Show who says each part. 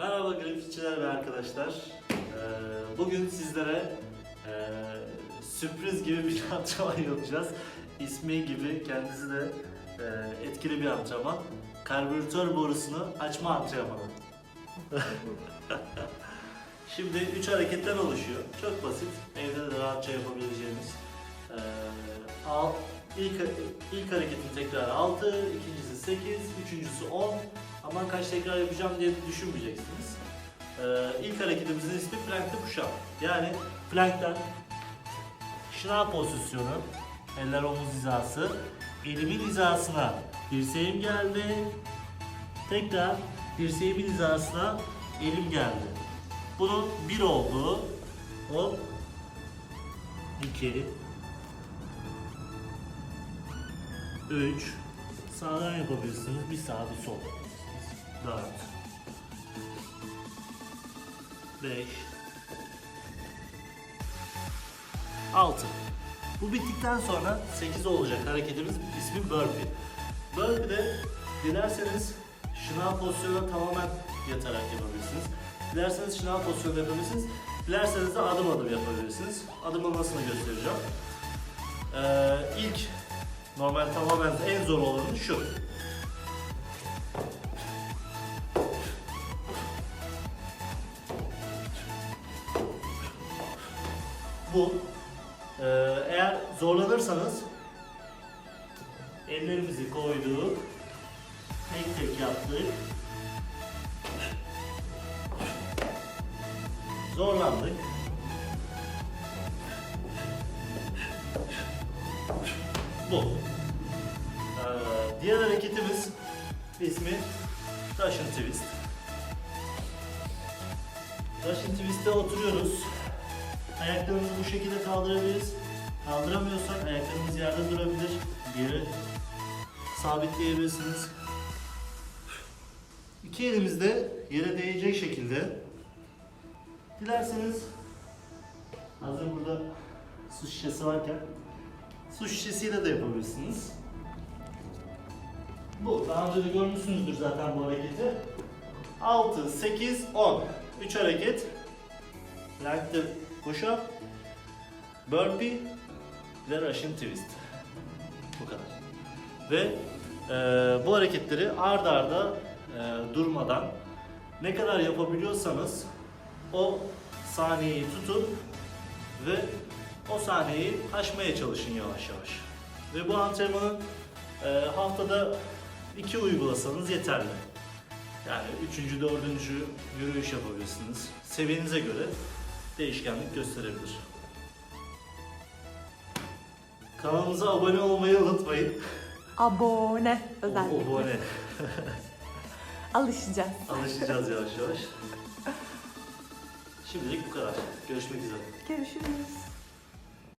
Speaker 1: Merhaba grafikçiler ve arkadaşlar. Ee, Bugün sizlere e, sürpriz gibi bir antrenman yapacağız. İsmi gibi kendisi de e, etkili bir antrenman. Karbüratör borusunu açma antrenmanı. Şimdi üç hareketten oluşuyor. Çok basit. Evde de rahatça yapabileceğimiz. Ee, al, ilk, ilk hareketin tekrarı 6, ikincisi 8, üçüncüsü 10. Aman kaç tekrar yapacağım diye düşünmeyeceksiniz. Ee, ilk hareketimizin ismi plankte push-up. Yani plankten şınav pozisyonu, eller omuz hizası, elimin hizasına dirseğim geldi. Tekrar dirseğimin hizasına elim geldi. Bunun bir olduğu o 2 3 Sağdan yapabilirsiniz. Bir sağ bir sol. 4 5 6 Bu bittikten sonra 8 olacak hareketimiz ismi burpee. Burpee'de dilerseniz şınav pozisyonuna tamamen yatarak yapabilirsiniz. Dilerseniz şınav pozisyonunda yapabilirsiniz. Dilerseniz de adım adım yapabilirsiniz. Adımlamasını göstereceğim. Ee, ilk normal tamamen en zor olanı şu. Bu. Ee, eğer zorlanırsanız ellerimizi koyduk. Tek tek yaptık. Zorlandık. Bu. Ee, diğer hareketimiz ismi Russian Twist. Russian Twist'te oturuyoruz. Ayaklarımızı bu şekilde kaldırabiliriz. Kaldıramıyorsak ayaklarımız yerde durabilir. Geri sabitleyebilirsiniz. İki elimiz de yere değecek şekilde. Dilerseniz hazır burada su şişesi varken su şişesiyle de yapabilirsiniz. Bu daha önce de görmüşsünüzdür zaten bu hareketi. 6, 8, 10. 3 hareket. Plank the push up, burpee ve Russian twist. Bu kadar. Ve e, bu hareketleri ard arda e, durmadan ne kadar yapabiliyorsanız o saniyeyi tutun ve o saniyeyi aşmaya çalışın yavaş yavaş. Ve bu antrenmanı e, haftada iki uygulasanız yeterli. Yani üçüncü, dördüncü yürüyüş yapabilirsiniz. Seviyenize göre değişkenlik gösterebilir. Kanalımıza abone olmayı unutmayın.
Speaker 2: Abone özellikle.
Speaker 1: Abone.
Speaker 2: Alışacağız.
Speaker 1: Alışacağız yavaş yavaş. Şimdilik bu kadar. Görüşmek üzere.
Speaker 2: Görüşürüz.